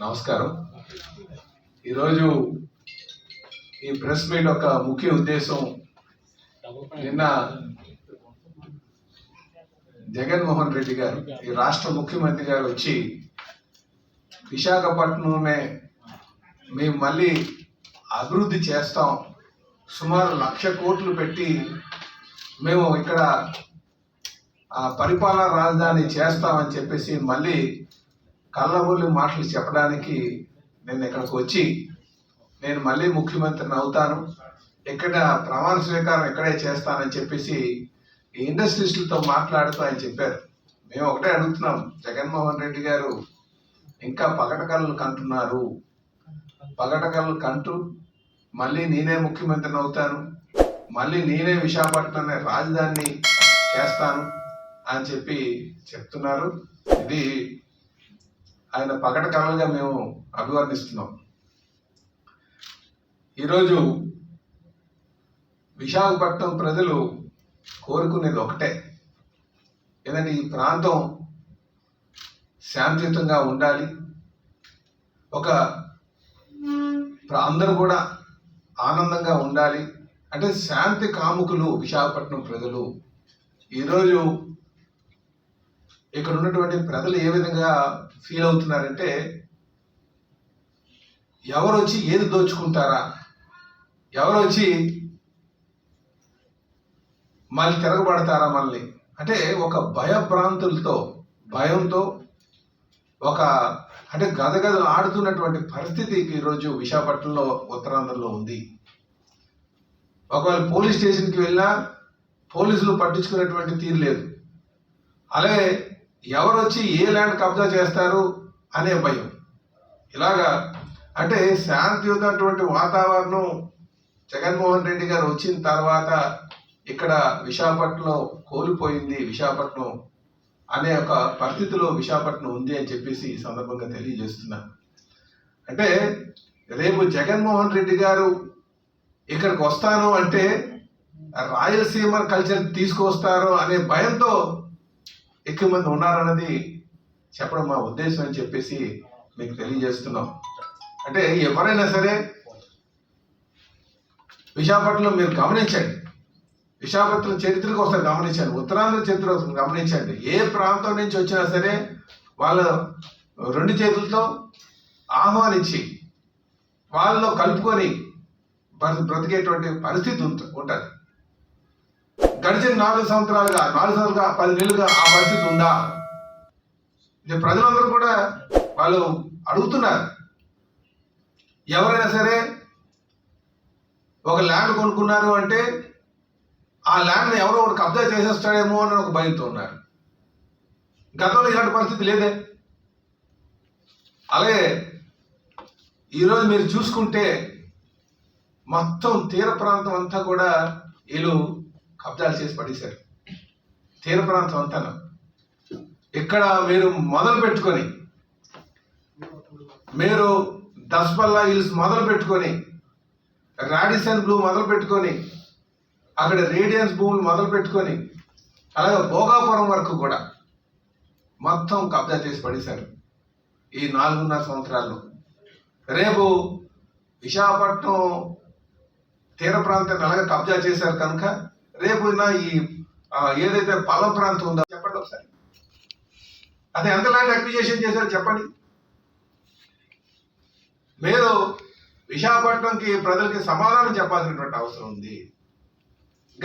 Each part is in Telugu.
నమస్కారం. ఈరోజు ఈ ప్రెస్ మీట్ యొక్క ముఖ్య ఉద్దేశం. నిన్న జగన్మోహన్ రెడ్డి గారు ఈ రాష్ట్ర ముఖ్యమంత్రి గారు వచ్చి విశాఖపట్నంనే మేము మళ్ళీ అభివృద్ధి చేస్తాం. సుమారు లక్ష కోట్లు పెట్టి మేము ఇక్కడ ఆ పరిపాలనా రాజధాని చేస్తామని చెప్పేసి మళ్ళీ కళ్ళబొల్లి మాటలు చెప్పడానికి నేను ఇక్కడికి వచ్చి నేను మళ్ళీ ముఖ్యమంత్రిని అవుతాను. ఇక్కడ ప్రమాణ స్వీకారం ఇక్కడే చేస్తానని చెప్పేసి ఈ ఇండస్ట్రీస్లతో మాట్లాడుతూ ఆయన చెప్పారు. మేము ఒకటే అడుగుతున్నాం జగన్మోహన్ రెడ్డి గారు ఇంకా పగటకళ్ళు కంటున్నారు. పగటకళ్ళు కంటూ మళ్ళీ నేనే ముఖ్యమంత్రిని అవుతాను. మళ్ళీ నేనే విశాఖపట్నం రాజధాని చేస్తాను అని చెప్పి చెప్తున్నారు. ఇది ఆయన పకటకళలుగా మేము అభివర్ణిస్తున్నాం. ఈరోజు విశాఖపట్నం ప్రజలు కోరుకునేది ఒకటే. ఏదంటే ఈ ప్రాంతం శాంతియుతంగా ఉండాలి. ఒక అందరూ కూడా ఆనందంగా ఉండాలి. అంటే శాంతి కాముకులు విశాఖపట్నం ప్రజలు ఈరోజు ఇక్కడ ఉన్నటువంటి ప్రజలు ఏ విధంగా ఫీల్ అవుతున్నారంటే ఎవరు వచ్చి ఏది దోచుకుంటారా? ఎవరు వచ్చి మళ్ళీ తిరగబడతారా మళ్ళీ అంటే ఒక భయభ్రాంతులతో భయంతో ఒక అంటే గదగదలు ఆడుతున్నటువంటి పరిస్థితి ఈరోజు విశాఖపట్నంలో ఉత్తరాంధ్రలో ఉంది. ఒకవేళ పోలీస్ స్టేషన్కి వెళ్ళినా పోలీసులు పట్టించుకునేటువంటి తీరు లేదు. అలాగే ఎవరు వచ్చి ఏ ల్యాండ్ కబ్జా చేస్తారు అనే భయం. ఇలాగా అంటే శాంతియుతమైనటువంటి వాతావరణం జగన్మోహన్ రెడ్డి గారు వచ్చిన తర్వాత ఇక్కడ విశాఖపట్నంలో కోల్పోయింది విశాఖపట్నం అనే ఒక పరిస్థితిలో విశాఖపట్నం ఉంది అని చెప్పేసి ఈ సందర్భంగా తెలియజేస్తున్నా. అంటే రేపు జగన్మోహన్ రెడ్డి గారు ఇక్కడికి వస్తాను అంటే రాయలసీమ కల్చర్ తీసుకొస్తారు అనే భయంతో ఎక్కువ మంది ఉన్నారన్నది చెప్పడం మా ఉద్దేశం అని చెప్పేసి మీకు తెలియజేస్తున్నాం. అంటే ఎవరైనా సరే విశాఖపట్నంలో మీరు గమనించండి. విశాఖపట్నం చరిత్రకు ఒకసారి గమనించండి. ఉత్తరాంధ్ర చరిత్ర గమనించండి. ఏ ప్రాంతం నుంచి వచ్చినా సరే వాళ్ళ రెండు చేతులతో ఆహ్వానించి వాళ్ళలో కలుపుకొని బ్రతికేటువంటి పరిస్థితి ఉంటుంది ఉంటది. గడిచిన నాలుగు సంవత్సరాలుగా నాలుగు సంవత్సరాలుగా పది నెలలుగా ఆ పరిస్థితి ఉందా? ఇది ప్రజలందరూ కూడా వాళ్ళు అడుగుతున్నారు. ఎవరైనా సరే ఒక ల్యాండ్ కొనుక్కున్నారు అంటే ఆ ల్యాండ్ని ఎవరో ఒకటి కబ్జా చేసేస్తాడేమో అని ఒక భయంతో ఉన్నారు. గతంలో ఇలాంటి పరిస్థితి లేదే. అలాగే ఈరోజు మీరు చూసుకుంటే మొత్తం తీర ప్రాంతం అంతా కూడా వీళ్ళు కబ్జాలు చేసి పడేశారు. తీర ప్రాంతం అంతా ఇక్కడ మీరు మొదలు పెట్టుకొని మీరు దస్బల్లా హిల్స్ మొదలు పెట్టుకొని రాడిసన్ బ్లూ మొదలు పెట్టుకొని అక్కడ రేడియన్స్ భూములు మొదలు పెట్టుకొని అలాగే భోగాపురం వరకు కూడా మొత్తం కబ్జా చేసి పడేశారు. ఈ నాలుగున్నర సంవత్సరాల్లో. రేపు విశాఖపట్నం తీర ప్రాంతాన్ని అలాగే కబ్జా చేశారు కనుక రేపు నా ఈ ఏదైతే పల్ల ప్రాంతం ఉందో చెప్పండి ఒకసారి. అది ఎంత అక్విజేషన్ చేశారు చెప్పండి. మీరు విశాఖపట్నంకి ప్రజలకి సమాధానం చెప్పాల్సినటువంటి అవసరం ఉంది.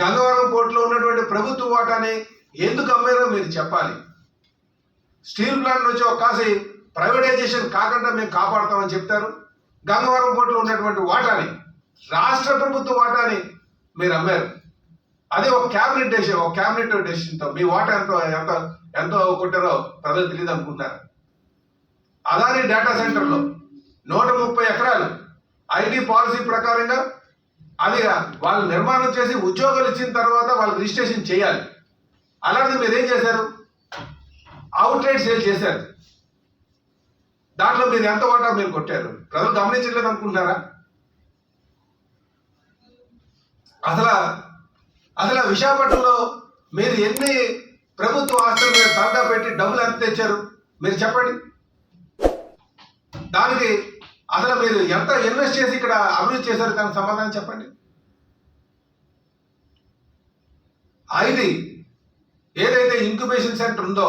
గంగవరం పోర్టులో ఉన్నటువంటి ప్రభుత్వ వాటాని ఎందుకు అమ్మారో మీరు చెప్పాలి. స్టీల్ ప్లాంట్ నుంచి ఒక్కాసి ప్రైవేటైజేషన్ కాకుండా మేము కాపాడతామని చెప్తారు. గంగవరం పోర్టులో ఉన్నటువంటి వాటాని రాష్ట్ర ప్రభుత్వ వాటాని మీరు అమ్మారు. అదే ఒక క్యాబినెట్ డెసిషన్ ఒక క్యాబినెట్ డెసిషన్తో మీ వాటా ఎంతో ఎంత ఎంతో కొట్టారో ప్రజలు తెలియదు అనుకుంటారు. అదాని డేటా సెంటర్లో నూట ముప్పై ఎకరాలు ఐటీ పాలసీ ప్రకారంగా అది వాళ్ళు నిర్మాణం చేసి ఉద్యోగాలు ఇచ్చిన తర్వాత వాళ్ళు రిజిస్ట్రేషన్ చేయాలి. అలాంటిది మీరు ఏం చేశారు? అవుట్లెట్ సేల్ చేశారు. దాంట్లో మీరు ఎంత ఓటా మీరు కొట్టారు? ప్రజలు గమనించలేదు అనుకుంటున్నారా? అసలు అసలు విశాఖపట్నంలో మీరు ఎన్ని ప్రభుత్వ ఆస్తులు మీరు తనఖా పెట్టి డబ్బులు ఎంత తెచ్చారు? మీరు చెప్పండి. దానికి అసలు మీరు ఎంత ఇన్వెస్ట్ చేసి ఇక్కడ అభివృద్ధి చేశారు? దానికి సమాధానం చెప్పండి. ఐది ఏదైతే ఇంక్యుబేషన్ సెంటర్ ఉందో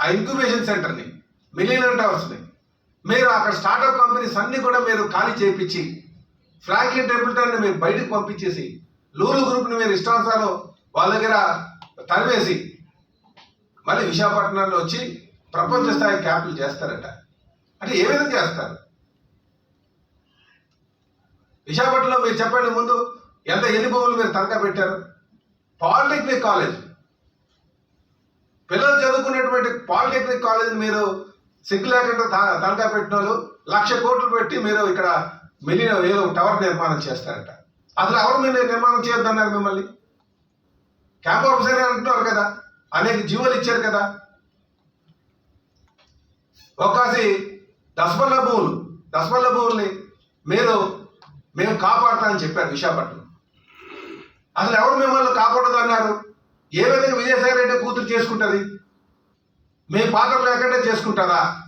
ఆ ఇంక్యుబేషన్ సెంటర్ని మిలియన్ టవర్స్ని మీరు అక్కడ స్టార్టప్ కంపెనీస్ అన్నీ కూడా మీరు ఖాళీ చేయించి ఫ్రాంక్లిన్ టెంపుల్టన్ని మీరు బయటకు పంపించేసి లూలు గ్రూప్ని మీరు ఇష్టానుసారం వాళ్ళ దగ్గర తరివేసి మళ్ళీ విశాఖపట్నంలో వచ్చి ప్రపంచ స్థాయి క్యాంపులు చేస్తారట. అంటే ఏ విధంగా చేస్తారు? విశాఖపట్నంలో మీరు చెప్పండి ముందు ఎంత ఎన్ని భూములు మీరు తనఖా పెట్టారు? Polytechnic college. పిల్లలు చదువుకునేటువంటి పాలిటెక్నిక్ కాలేజ్ మీరు సిగ్గు లేకుండా త- తనఖా పెట్టిన వాళ్ళు లక్ష కోట్లు పెట్టి మీరు ఇక్కడ మిలియన్ ఏదో టవర్ నిర్మాణం చేస్తారట. అసలు ఎవరు మీరు నిర్మాణం చేయొద్దన్నారు మిమ్మల్ని? క్యాంప్ ఆఫీసర్ అంటున్నారు కదా. అనేక జీవోలు ఇచ్చారు కదా. ఒక్కాసి దసపల్ల భూములు దసపల్ల భూముల్ని మీరు మేము కాపాడతామని చెప్పారు విశాఖపట్నం. అసలు ఎవరు మిమ్మల్ని కాపాడదు అన్నారు ఏ విధంగా విజయసాయి రెడ్డి కూతురు చేసుకుంటుంది? మీ పాత్ర లేకుండా చేసుకుంటారా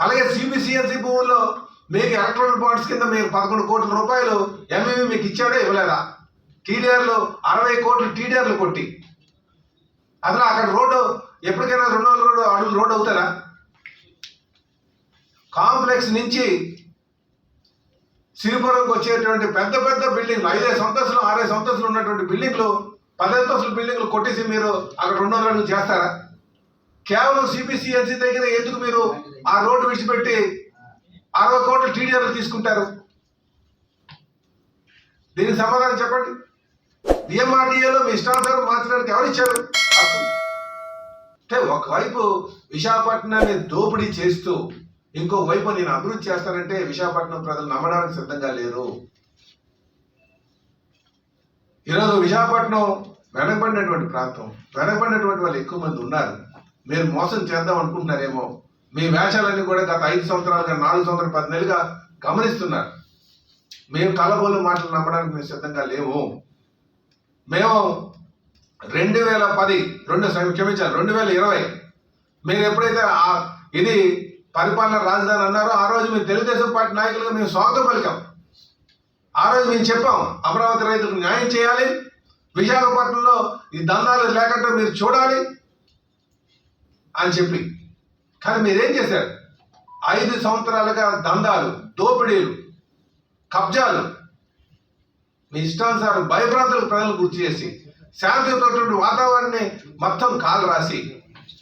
అలాగే సిబిసిఎన్సి భూముల్లో మీకు ఎలక్ట్రానిక్ బాండ్స్ కింద మీకు పదకొండు కోట్ల రూపాయలు ఎంఈవి మీకు ఇచ్చాడో ఇవ్వలేదా? టీడీఆర్లు అరవై కోట్లు టీడీఆర్లు కొట్టి. అసలు అక్కడ రోడ్డు ఎప్పటికైనా రెండు వందల రోడ్డు అడుగులు రోడ్డు అవుతారా కాంప్లెక్స్ నుంచి సిరిపురంకి వచ్చేటువంటి పెద్ద పెద్ద బిల్డింగ్లు ఐదైదు సంతస్తులు ఆరేసి సంతస్తులు ఉన్నటువంటి బిల్డింగ్లు పది అంతస్తుల బిల్డింగ్లు కొట్టేసి మీరు అక్కడ రెండు వందల అడుగులు చేస్తారా? కేవలం సిబిసిఎన్సీ దగ్గర ఎందుకు మీరు ఆ రోడ్డు విడిచిపెట్టి అరవై కోట్లు టీడీఆర్లు తీసుకుంటారు. దీనికి సమాధానం చెప్పండి. డిఎంఆర్డీఏలో మీ ఇష్టానుసారం మార్చడానికి ఎవరు ఇచ్చారు? అంటే ఒకవైపు విశాఖపట్నాన్ని దోపిడీ చేస్తూ ఇంకో వైపు నేను అభివృద్ధి చేస్తానంటే విశాఖపట్నం ప్రజలు నమ్మడానికి సిద్ధంగా లేరు. ఈరోజు విశాఖపట్నం వెనకబడినటువంటి ప్రాంతం వెనకబడినటువంటి వాళ్ళు ఎక్కువ మంది ఉన్నారు. మీరు మోసం చేద్దాం అనుకుంటున్నారేమో. మీ వేషాలన్నీ కూడా గత ఐదు సంవత్సరాలుగా నాలుగు సంవత్సరాలు పది నెలలుగా గమనిస్తున్నారు. మేము కలబోలు మాటలు నమ్మడానికి మేము సిద్ధంగా లేవు మేము రెండు వేల పది రెండు క్షమించాలి రెండు వేల ఇరవై మీరు ఎప్పుడైతే ఆ ఇది పరిపాలన రాజధాని అన్నారో ఆ రోజు మేము తెలుగుదేశం పార్టీ నాయకులుగా మేము స్వాగతం పలికాం. ఆ రోజు మేము చెప్పాం అమరావతి రైతులకు న్యాయం చేయాలి విశాఖపట్నంలో ఈ దందాలు లేకుండా మీరు చూడాలి అని చెప్పి. కానీ మీరేం చేశారు? ఐదు సంవత్సరాలుగా దందాలు దోపిడీలు కబ్జాలు. మీ ఇష్టానుసారం భయభ్రాంతులకు ప్రజలు గుర్తు చేసి శాంతియుతటువంటి వాతావరణాన్ని మొత్తం కాలు రాసి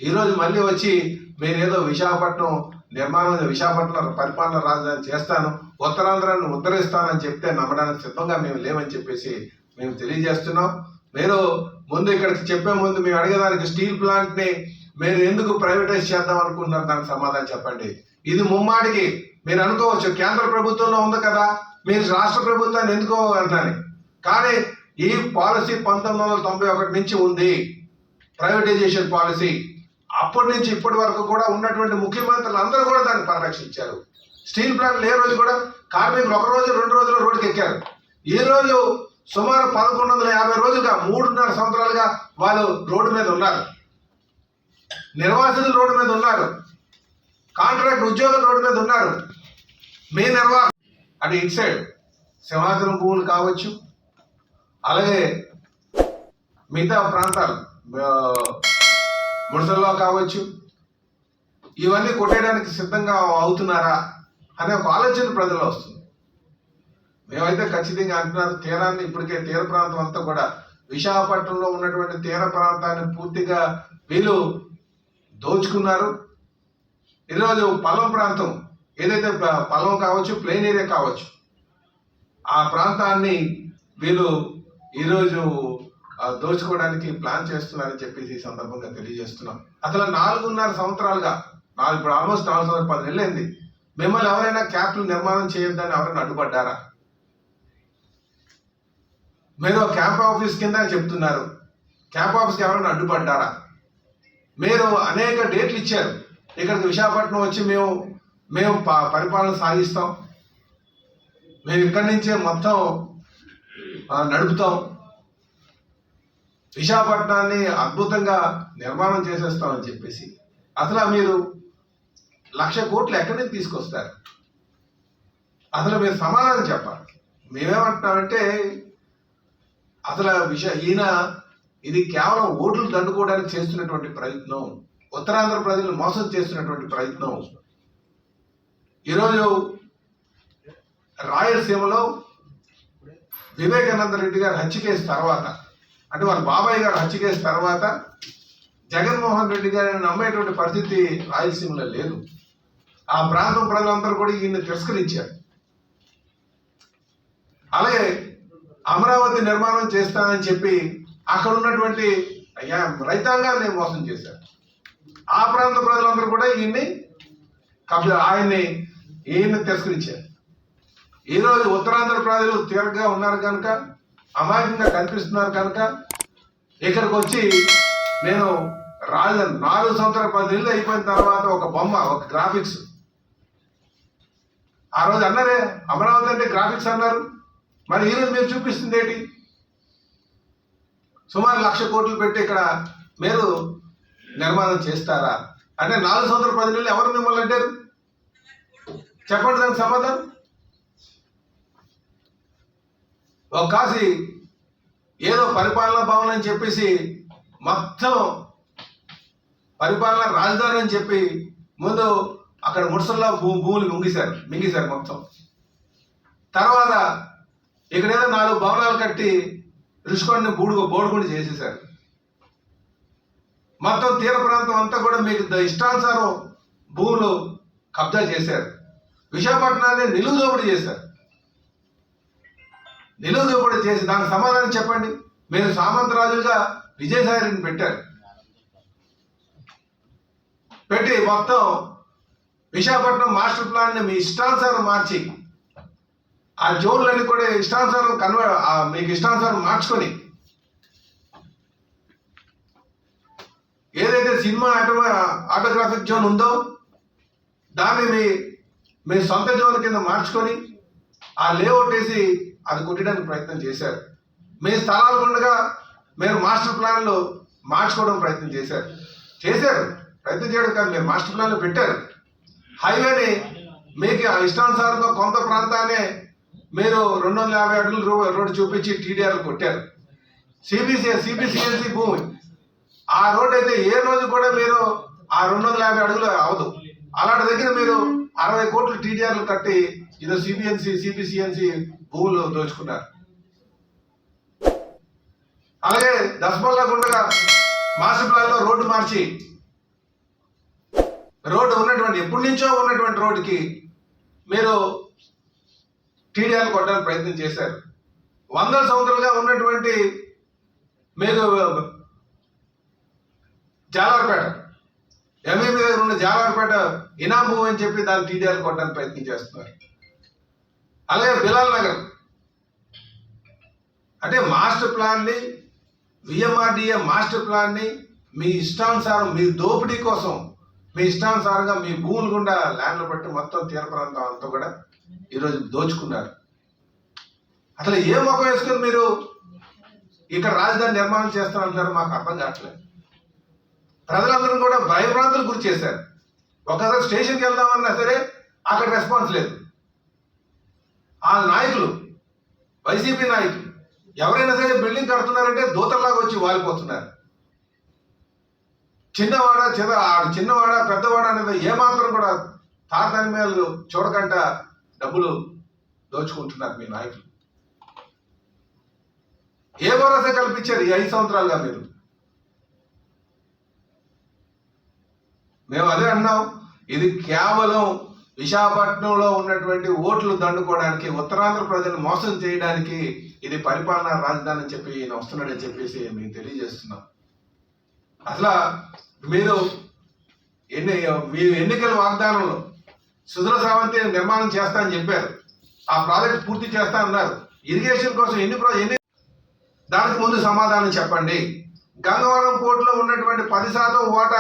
ఈరోజు మళ్ళీ వచ్చి మీరేదో విశాఖపట్నం నిర్మాణం విశాఖపట్నం పరిపాలన రాజధాని చేస్తాను ఉత్తరాంధ్రాన్ని ఉద్ధరిస్తానని చెప్తే నమ్మడానికి సిద్ధంగా మేము లేమని చెప్పేసి మేము తెలియజేస్తున్నాం. మీరు ముందు ఇక్కడికి చెప్పే ముందు మేము అడిగేదానికి స్టీల్ ప్లాంట్ని మీరు ఎందుకు ప్రైవేటైజ్ చేద్దాం అనుకుంటున్నారు? దానికి సమాధానం చెప్పండి. ఇది ముమ్మాటికి మీరు అనుకోవచ్చు కేంద్ర ప్రభుత్వంలో ఉంది కదా మీరు రాష్ట్ర ప్రభుత్వాన్ని ఎందుకో అంటారు కానీ ఈ పాలసీ పంతొమ్మిది వందల తొంభై ఒకటి నుంచి ఉంది. ప్రైవేటైజేషన్ పాలసీ అప్పటి నుంచి ఇప్పటి వరకు కూడా ఉన్నటువంటి ముఖ్యమంత్రులు అందరూ కూడా దాన్ని పరిరక్షించారు. స్టీల్ ప్లాంట్లు ఏ రోజు కూడా కార్మికులు ఒక రోజు రెండు రోజులు రోడ్డుకి ఎక్కారు. ఈ రోజు సుమారు పదకొండు వందల యాభై రోజులుగా మూడున్నర సంవత్సరాలుగా వాళ్ళు రోడ్డు మీద ఉన్నారు. నిర్వాసితులు రోడ్డు మీద ఉన్నారు. కాంట్రాక్ట్ ఉద్యోగులు రోడ్డు మీద ఉన్నారు. మీ నిర్వాహ అటు ఇటు సైడ్ సింహాచలం భూములు కావచ్చు. అలాగే మిగతా ప్రాంతాలు ముడసల్లో కావచ్చు. ఇవన్నీ కొట్టేయడానికి సిద్ధంగా అవుతున్నారా అనే ఒక ఆలోచన ప్రజల్లో వస్తుంది. మేమైతే ఖచ్చితంగా అంటున్నారు తీరాన్ని ఇప్పటికే తీర ప్రాంతం అంతా కూడా విశాఖపట్నంలో ఉన్నటువంటి తీర ప్రాంతాన్ని పూర్తిగా వీళ్ళు దోచుకున్నారు. ఈరోజు పల్లం ప్రాంతం ఏదైతే పల్లం కావచ్చు ప్లెయిన్ ఏరియా కావచ్చు ఆ ప్రాంతాన్ని వీళ్ళు ఈరోజు దోచుకోవడానికి ప్లాన్ చేస్తున్నారని చెప్పేసి ఈ సందర్భంగా తెలియజేస్తున్నాం. అసలు నాలుగున్నర సంవత్సరాలుగా నాలుగు ఇప్పుడు ఆల్మోస్ట్ నాలుగు సంవత్సరాలు పది నెలలైంది. మిమ్మల్ని ఎవరైనా క్యాప్లు నిర్మాణం చేయొద్దని ఎవరైనా అడ్డుపడ్డారా? మీరు క్యాంప్ ఆఫీస్ కింద చెప్తున్నారు. క్యాంప్ ఆఫీస్కి ఎవరైనా అడ్డుపడ్డారా? మీరు అనేక డేట్లు ఇచ్చారు. ఇక్కడికి విశాఖపట్నం వచ్చి మేము మేము ప- పరిపాలన సాగిస్తాం. మేము ఇక్కడి నుంచే మొత్తం నడుపుతాం. విశాఖపట్నాన్ని అద్భుతంగా నిర్మాణం చేసేస్తామని చెప్పేసి. అసలు మీరు లక్ష కోట్లు ఎక్కడి నుంచి తీసుకొస్తారు? అసలు మీరు సమాధానం చెప్పాలి. మేమేమంటున్నామంటే అసలు విష ఈయన ఇది కేవలం ఓట్లు దండుకోవడానికి చేస్తున్నటువంటి ప్రయత్నం ఉత్తరాంధ్ర ప్రజలు మోసం చేస్తున్నటువంటి ప్రయత్నం. ఈరోజు రాయలసీమలో వివేకానంద రెడ్డి గారి హత్య కేసు తర్వాత అంటే వాళ్ళ బాబాయ్ గారు హత్య కేసు తర్వాత జగన్మోహన్ రెడ్డి గారిని నమ్మేటువంటి పరిస్థితి రాయలసీమలో లేదు. ఆ ప్రాంతం ప్రజలందరూ కూడా ఈయన తిరస్కరించారు. అలాగే అమరావతి నిర్మాణం చేస్తానని చెప్పి అక్కడ ఉన్నటువంటి అయ్యా రైతాంగాన్ని మోసం చేశారు ఆ ప్రాంత ప్రజలందరూ కూడా ఈయన్ని కబ్జా ఆయన్ని ఈయన్ని తిరస్కరించారు. ఈరోజు ఉత్తరాంధ్ర ప్రజలు తీవ్రంగా ఉన్నారు కనుక అమాయకంగా కనిపిస్తున్నారు కనుక ఇక్కడికి వచ్చి నేను రాజు నాలుగు సంవత్సరాల పది నెలలు అయిపోయిన తర్వాత ఒక బొమ్మ ఒక గ్రాఫిక్స్. ఆ రోజు అన్నారే అమరావతి అంటే గ్రాఫిక్స్ అన్నారు. మరి ఈరోజు మీరు చూపిస్తుంది ఏంటి? సుమారు లక్ష కోట్లు పెట్టి ఇక్కడ మీరు నిర్మాణం చేస్తారా? అంటే నాలుగు సంవత్సరాల పది నెలలు ఎవరు మిమ్మల్ని అంటారు? చెప్పండి దానికి సమాధానం. ఒక కాసి ఏదో పరిపాలనా భవన్ అని చెప్పేసి మొత్తం పరిపాలన రాజధాని అని చెప్పి ముందు అక్కడ ముడుసల్లో భూ భూములు మింగిశారు మింగిశారు మొత్తం. తర్వాత ఇక్కడేదో నాలుగు భవనాలు కట్టి రుషికొండని బూడుగు బోడుగుండి చేసేశారు. మొత్తం తీర ప్రాంతం అంతా కూడా మీకు ద- ఇష్టానుసారం భూములు కబ్జా చేశారు. విశాఖపట్నాన్ని నిలువు దోపిడీ చేశారు. నిలువు దోపిడీ చేసి దానికి సమాధానం చెప్పండి. మీరు సామంతరాజులుగా విజయసాయిని పెట్టారు. పెట్టి మొత్తం విశాఖపట్నం మాస్టర్ ప్లాన్ని మీ ఇష్టానుసారం మార్చి ఆ జోన్లన్నీ కూడా ఇష్టానుసారం కన్వర్ మీకు ఇష్టానుసారం మార్చుకొని ఏదైతే సినిమా ఆటో ఆటోగ్రాఫిక్ జోన్ ఉందో దాన్ని మీ మీ సొంత జోన్ కింద మార్చుకొని ఆ లేఅవుట్ వేసి అది కొట్టడానికి ప్రయత్నం చేశారు. మీ స్థలాలు ఉండగా మీరు మాస్టర్ ప్లాన్లు మార్చుకోవడం ప్రయత్నం చేశారు. చేశారు. ప్రయత్నం చేయడం కాదు మీరు మాస్టర్ ప్లాన్లు పెట్టారు. హైవేని మీకు ఆ ఇష్టానుసారంగా కొంత ప్రాంతాన్ని మీరు రెండు వందల యాభై అడుగులు రో- రోడ్డు చూపించి టీడీఆర్ కొట్టారు. సిబిసి సిబిసిఎల్సి భూమి. ఆ రోడ్ అయితే ఏ రోజు కూడా మీరు ఆ రెండు వందల యాభై అడుగులు అవదు. అలాంటి దగ్గర మీరు అరవై కోట్లు టీడీఆర్లు కట్టి ఇదో సిబిఎన్సి సిబిసిఎన్సి భూములు దోచుకున్నారు. అలాగే దశమల్లా గుండగా మాస్టర్ ప్లాన్లో రోడ్డు మార్చి రోడ్డు ఉన్నటువంటి ఎప్పటి నుంచో ఉన్నటువంటి రోడ్డుకి మీరు టీడీఆర్ కొట్టడానికి ప్రయత్నం చేశారు. వందల సంవత్సరాలుగా ఉన్నటువంటి మీరు జాలార్పేట ఎంఈబీ దగ్గర ఉన్న జాలార్పేట ఇనాము అని చెప్పి దాన్ని టీడీఆర్ కొట్టడానికి ప్రయత్నం చేస్తున్నారు. అలాగే బిలాల్ నగర్. అంటే మాస్టర్ ప్లాన్ని విఎంఆర్డిఏ మాస్టర్ ప్లాన్ని మీ ఇష్టానుసారం మీ దోపిడీ కోసం మీ ఇష్టానుసారంగా మీ భూములు గుండా ల్యాండ్లు బట్టి మొత్తం తీర ప్రాంతం అంతా కూడా ఈరోజు దోచుకున్నారు. అసలు ఏ ముఖం వేసుకొని మీరు ఇక్కడ రాజధాని నిర్మాణం చేస్తారంటారు మాకు అర్థం కావట్లేదు. ప్రజలందరూ కూడా భయభ్రాంతులు గురి చేశారు. ఒకసారి స్టేషన్కి వెళ్దామన్నా సరే అక్కడ రెస్పాన్స్ లేదు. ఆ నాయకులు వైసీపీ నాయకులు ఎవరైనా సరే బిల్డింగ్ కడుతున్నారంటే దూతల్లాగా వచ్చి వాలిపోతున్నారు. చిన్నవాడ చిన్న ఆ చిన్నవాడ పెద్దవాడ అనేది ఏమాత్రం కూడా తారతమ్యాలు చూడకుండా డబ్బులు దోచుకుంటున్నారు మీ నాయకులు. ఏ భరోసా కల్పించారు ఈ ఐదు సంవత్సరాలుగా మీరు. మేము అదే అన్నాం. ఇది కేవలం విశాఖపట్నంలో ఉన్నటువంటి ఓట్లు దండుకోవడానికి ఉత్తరాంధ్ర ప్రజలు మోసం చేయడానికి ఇది పరిపాలనా రాజధాని అని చెప్పి ఈయన వస్తున్నాడని చెప్పేసి మీకు తెలియజేస్తున్నాం. అసలు మీరు ఎన్ని మీ ఎన్నికల వాగ్దానంలో సుధర సావంతి నిర్మాణం చేస్తా అని చెప్పారు. ఆ ప్రాజెక్ట్ పూర్తి చేస్తా అన్నారు. ఇరిగేషన్ కోసం ఎన్ని ఎన్ని దానికి ముందు సమాధానం చెప్పండి. గంగవరం పోర్టులో ఉన్నటువంటి పది శాతం ఓట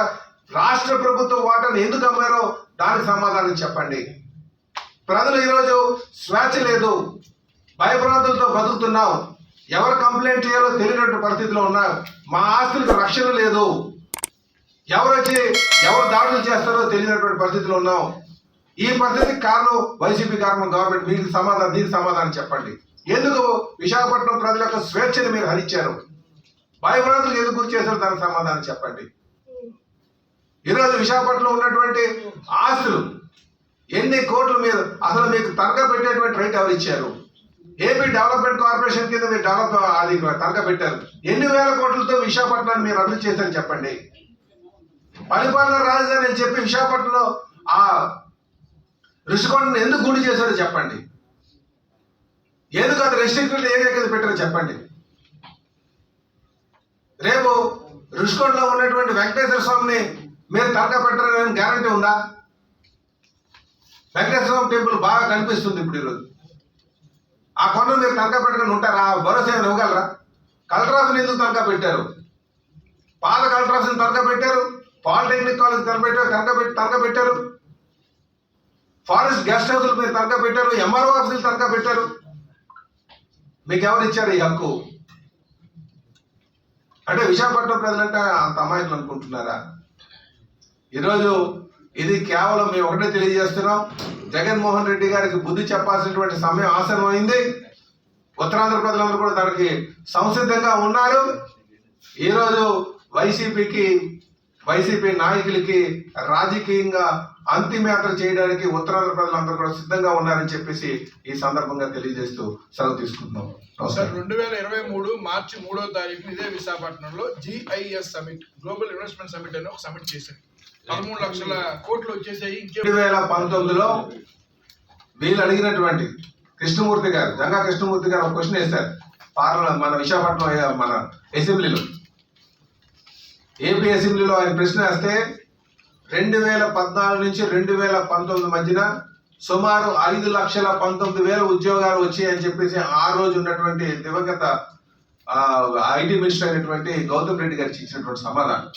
రాష్ట్ర ప్రభుత్వ ఓటను ఎందుకు అమ్మారో దానికి సమాధానం చెప్పండి. ప్రజలు ఈరోజు స్వేచ్ఛ లేదు. భయభ్రాంతులతో బతుకుతున్నాం. ఎవరు కంప్లైంట్ చేయాలో తెలియనట్టు పరిస్థితిలో ఉన్నారు. మా ఆస్తులకు రక్షణ లేదు. ఎవరు వచ్చి ఎవరు దాడులు చేస్తారో తెలియనటువంటి పరిస్థితిలో ఉన్నాం. ఈ పద్ధతి కారణం వైసీపీ కారణం గవర్నమెంట్ మీకు సమాధానం దీనికి సమాధానం చెప్పండి. ఎందుకు విశాఖపట్నం ప్రజల యొక్క స్వేచ్ఛను మీరు హరించారు? భయభ్రాంతులు ఎందుకు గురి చేశారు? దానికి సమాధానం చెప్పండి. ఈరోజు విశాఖపట్నంలో ఉన్నటువంటి ఆస్తులు ఎన్ని కోట్లు మీరు అసలు మీకు తనఖా పెట్టేటువంటి రైట్ ఎవరు ఇచ్చారు? ఏపీ డెవలప్మెంట్ కార్పొరేషన్ కింద మీరు డెవలప్ అది తనఖా పెట్టారు. ఎన్ని వేల కోట్లతో విశాఖపట్నాన్ని మీరు అభివృద్ధి చేశారు చెప్పండి. పరిపాలన రాజధాని అని చెప్పి విశాఖపట్నంలో ఆ ఋషికొండను ఎందుకు గుడి చేశారో చెప్పండి. ఎందుకు అది రెస్ట్రిక్టెడ్ ఏరియా కింద పెట్టారో చెప్పండి. రేపు ఋషికొండలో ఉన్నటువంటి వెంకటేశ్వర స్వామిని మీరు తనఖా పెట్టారని గ్యారంటీ ఉందా? వెంకటేశ్వర స్వామి టెంపుల్ బాగా కనిపిస్తుంది ఇప్పుడు ఈరోజు. ఆ కొండను మీరు తనఖా పెట్టకుండా ఉంటారా? ఆ భరోసా ఇవ్వగలరా? కలెక్టర్ ఆఫీస్ ఎందుకు తనఖా పెట్టారు? పాత కలెక్టర్ ఆఫీస్ని తనఖా పెట్టారు? పాలిటెక్నిక్ కాలేజ్ తనఖా పెట్టారు? తనఖా పెట్టి పెట్టారు? ఫారెస్ట్ గెస్ట్ హౌస్లు మీరు తనఖా పెట్టారు ఎంఆర్ఓ ఆఫీసులు తనఖా పెట్టారు. మీకు ఎవరు ఇచ్చారు ఈ హక్కు? అంటే విశాఖపట్నం ప్రజలంటే అంత అమాయకులు అనుకుంటున్నారా? ఈరోజు ఇది కేవలం మేము ఒకటే తెలియజేస్తున్నాం. జగన్మోహన్ రెడ్డి గారికి బుద్ధి చెప్పాల్సినటువంటి సమయం ఆసనమైంది ఉత్తరాంధ్ర ప్రజలందరూ కూడా దానికి సంసిద్ధంగా ఉన్నారు. ఈరోజు వైసీపీకి వైసీపీ నాయకులకి రాజకీయంగా అంతిమయాత్ర చేయడానికి ఉత్తరాంధ్ర ప్రజలందరూ కూడా సిద్ధంగా ఉన్నారని చెప్పేసి ఈ సందర్భంగా తెలియజేస్తూ సెలవు తీసుకుంటున్నాం. సార్ రెండు వేల ఇరవై మూడు మార్చి మూడో తారీఖున ఇదే విశాఖపట్నంలో GIS summit global investment summit అని ఒక సమిట్ చేశారు. పదమూడు లక్షల కోట్లు వచ్చేసాయి. రెండు వేల పంతొమ్మిదిలో వీళ్ళు అడిగినటువంటి కృష్ణమూర్తి గారు జంగా కృష్ణమూర్తి గారు ఒక క్వశ్చన్ వేశారు. పార్లమెంట్ మన విశాఖపట్నం మన అసెంబ్లీలో. ఏపీ అసెంబ్లీలో ఆయన ప్రశ్న వేస్తే రెండు వేల పద్నాలుగు నుంచి రెండు వేల పంతొమ్మిది మధ్యన సుమారు ఐదు లక్షల పంతొమ్మిది వేల ఉద్యోగాలు వచ్చాయని చెప్పేసి ఆ రోజు ఉన్నటువంటి దివంగత ఐటీ మినిస్టర్ అయినటువంటి గౌతమ్ రెడ్డి గారికి ఇచ్చినటువంటి సమాధానం.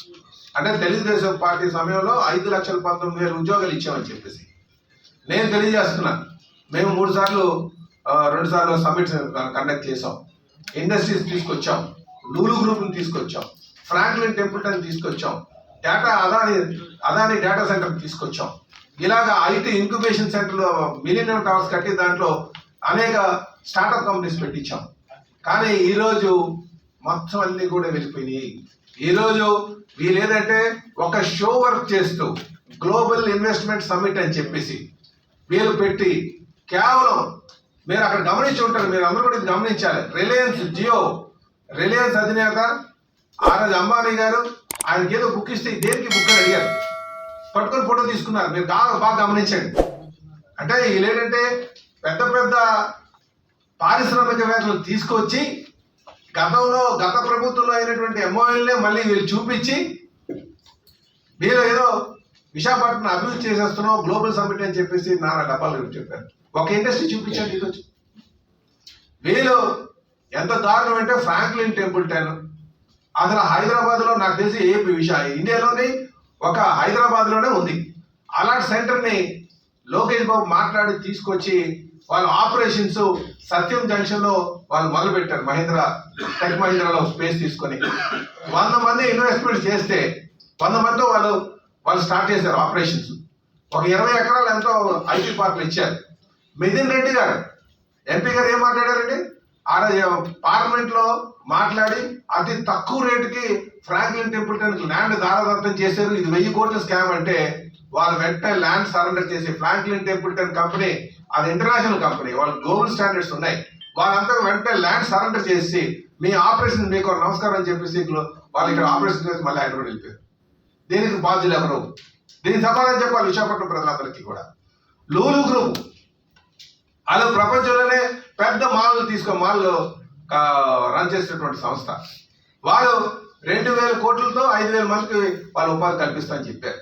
అంటే తెలుగుదేశం పార్టీ సమయంలో ఐదు లక్షల పంతొమ్మిది వేల ఉద్యోగాలు ఇచ్చామని చెప్పేసి. నేను తెలియజేస్తున్నా. మేము మూడు సార్లు రెండు సార్లు సమ్మిట్స్ కండక్ట్ చేసాం ఇండస్ట్రీస్ తీసుకొచ్చాం. లూలు గ్రూప్ని తీసుకొచ్చాం. ఫ్రాంక్లిన్ టెంపుల్టన్ తీసుకొచ్చాం. Data Adani Adani data center తీసుకొచ్చాం. ఇలాగ ఐటీ ఇంక్యుబేషన్ సెంటర్లో మిలినియం టవర్స్ కట్టి దాంట్లో అనేక స్టార్టప్ కంపెనీస్ పెట్టించాం. కానీ ఈరోజు మొత్తం అన్నీ కూడా వెళ్ళిపోయినాయి. ఈరోజు వీళ్ళేదంటే ఏంటంటే ఒక షో వర్క్ చేస్తూ గ్లోబల్ ఇన్వెస్ట్మెంట్ సమ్మిట్ అని చెప్పేసి వీళ్ళు పెట్టి కేవలం మీరు అక్కడ గమనించి ఉంటారు మీరు అందరూ కూడా గమనించాలి. రిలయన్స్ జియో రిలయన్స్ అధినేత ఆర్ఎస్ అంబానీ గారు ఆయనకి ఏదో బుక్ ఇస్తే దేనికి బుక్ అని అడిగారు. పట్టుకొని ఫోటో తీసుకున్నారు. మీరు బాగా బాగా గమనించండి. అంటే వీళ్ళు ఏంటంటే పెద్ద పెద్ద పారిశ్రామికవేత్తలు తీసుకొచ్చి గతంలో గత ప్రభుత్వంలో అయినటువంటి ఎంఓఎల్నే మళ్ళీ వీళ్ళు చూపించి మీరు ఏదో విశాఖపట్నం అభివృద్ధి చేసేస్తున్నాం గ్లోబల్ సమ్మిట్ అని చెప్పేసి నానా డబ్బాలు చెప్పారు. ఒక ఇండస్ట్రీ చూపించండి ఈరోజు. వీళ్ళు ఎంత దారుణం అంటే ఫ్రాంక్లిన్ టెంపుల్టన్ అసలు హైదరాబాద్లో నాకు తెలిసి ఏ విషయ ఇండియాలోని ఒక హైదరాబాద్లోనే ఉంది. అలాంటి సెంటర్ని లోకేష్ బాబు మాట్లాడి తీసుకొచ్చి వాళ్ళ ఆపరేషన్స్ సత్యం జంక్షన్లో వాళ్ళు మొదలుపెట్టారు మహేంద్ర టెక్ మహేంద్రలో స్పేస్ తీసుకొని. వంద మంది ఇన్వెస్ట్మెంట్ చేస్తే వంద మందితో వాళ్ళు వాళ్ళు స్టార్ట్ చేశారు ఆపరేషన్స్. ఒక ఇరవై ఎకరాలు ఎంతో ఐటీ పార్కులు ఇచ్చారు. మిథిన్ రెడ్డి గారు ఎంపీ గారు ఏం మాట్లాడారండి? ఆ పార్లమెంట్లో పార్లమెంట్లో మాట్లాడి అతి తక్కువ రేటుకి ఫ్రాంక్లిన్ టెంపుల్టన్కి ల్యాండ్ దారదత్తం చేశారు. ఇది వెయ్యి కోట్ల స్కామ్ అంటే వాళ్ళు వెంటనే ల్యాండ్ సరెండర్ చేసి ఫ్రాంక్లిన్ టెంపుల్టన్ కంపెనీ అది ఇంటర్నేషనల్ కంపెనీ వాళ్ళ గ్లోబల్ స్టాండర్డ్స్ ఉన్నాయి. వాళ్ళంతా వెంటనే ల్యాండ్ సరెండర్ చేసి మీ ఆపరేషన్ మీకు నమస్కారం అని చెప్పేసి వాళ్ళు ఇక్కడ ఆపరేషన్ చేసి మళ్ళీ హైదరాబాద్ వెళ్ళిపోయారు. దీనికి బాధ్యులు ఎవరు? దీనికి సమాధానం చెప్పాలి విశాఖపట్నం ప్రజలందరికీ కూడా. లూలు గ్రూప్. అలా ప్రపంచంలోనే పెద్ద మాల్లు తీసుకో మాల్లో రన్ చేసేటువంటి సంస్థ. వాళ్ళు రెండు వేల కోట్లతో ఐదు వేల మందికి వాళ్ళు ఉపాధి కల్పిస్తామని చెప్పారు.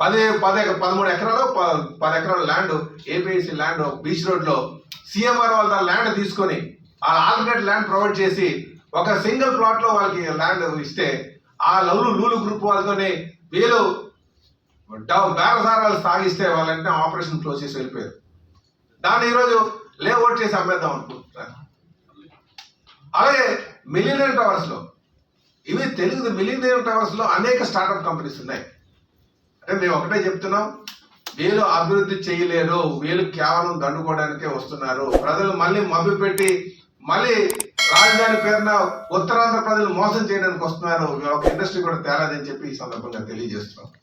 పది పది పదమూడు ఎకరాలు ప- పది ఎకరాల ల్యాండ్ ఏపీఎస్సీ ల్యాండ్ బీచ్ రోడ్లో సీఎంఆర్ వాళ్ళ ల్యాండ్ తీసుకొని ఆ ఆల్టర్నేట్ ల్యాండ్ ప్రొవైడ్ చేసి ఒక సింగిల్ ప్లాట్లో వాళ్ళకి ల్యాండ్ ఇస్తే ఆ లవ్లు లూలు గ్రూప్ వాళ్ళతోనే వీళ్ళు డౌ- బేరసారాలు సాగిస్తే వాళ్ళంటే ఆపరేషన్ క్లోజ్ చేసి వెళ్ళిపోయారు. దాన్ని ఈరోజు లేఅవుట్ చేసి అమ్మేద్దాం అనుకుంటున్నాను. అలాగే మిలియన్ టవర్స్లో ఇవి తెలుగు మిలినియం టవర్స్లో అనేక స్టార్టప్ కంపెనీస్ ఉన్నాయి. అంటే మేము ఒకటే చెప్తున్నాం వీళ్ళు అభివృద్ధి చేయలేరు వీళ్ళు కేవలం దండుకోవడానికే వస్తున్నారు. ప్రజలు మళ్ళీ మభ్య పెట్టి మళ్ళీ రాజధాని పేరున ఉత్తరాంధ్ర ప్రజలు మోసం చేయడానికి వస్తున్నారు. ఒక ఇండస్ట్రీ కూడా తేలాదని చెప్పి ఈ సందర్భంగా తెలియజేస్తున్నాం.